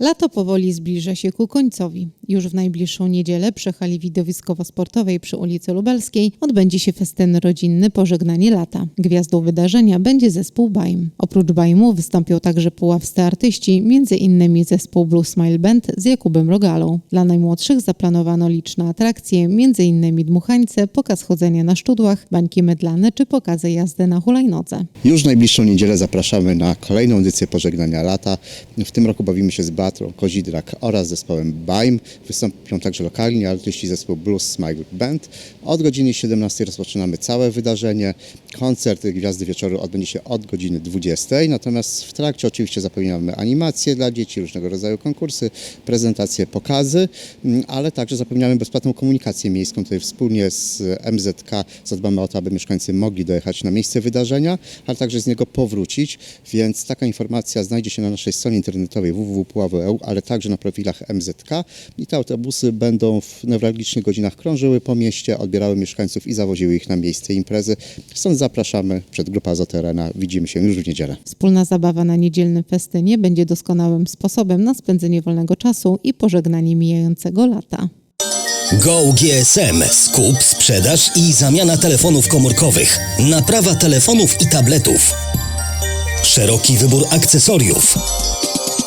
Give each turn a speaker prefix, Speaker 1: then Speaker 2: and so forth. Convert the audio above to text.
Speaker 1: Lato powoli zbliża się ku końcowi. Już w najbliższą niedzielę przy hali widowiskowo-sportowej przy ulicy Lubelskiej odbędzie się festyn rodzinny Pożegnanie Lata. Gwiazdą wydarzenia będzie zespół Baim. Oprócz Baimu wystąpią także puławscy artyści, m.in. zespół Blue Smile Band z Jakubem Rogalą. Dla najmłodszych zaplanowano liczne atrakcje, m.in. dmuchańce, pokaz chodzenia na szczudłach, bańki mydlane czy pokazy jazdy na hulajnodze.
Speaker 2: Już w najbliższą niedzielę zapraszamy na kolejną edycję Pożegnania Lata. W tym roku bawimy się z Kozidrak oraz zespołem BAIM. Wystąpią także lokalni artyści zespół Blues Smile Band. Od godziny 17 rozpoczynamy całe wydarzenie. Koncert Gwiazdy Wieczoru odbędzie się od godziny 20. Natomiast w trakcie oczywiście zapewniamy animacje dla dzieci, różnego rodzaju konkursy, prezentacje, pokazy, mm, ale także zapewniamy bezpłatną komunikację miejską. Tutaj wspólnie z MZK zadbamy o to, aby mieszkańcy mogli dojechać na miejsce wydarzenia, ale także z niego powrócić, więc taka informacja znajdzie się na naszej stronie internetowej ale także na profilach MZK i te autobusy będą w newralgicznych godzinach krążyły po mieście, odbierały mieszkańców i zawoziły ich na miejsce imprezy. Stąd zapraszamy przed grupa Azoterena. Widzimy się już w niedzielę.
Speaker 1: Wspólna zabawa na niedzielnym festynie będzie doskonałym sposobem na spędzenie wolnego czasu i pożegnanie mijającego lata.
Speaker 3: Go GSM. Skup, sprzedaż i zamiana telefonów komórkowych. Naprawa telefonów i tabletów. Szeroki wybór akcesoriów.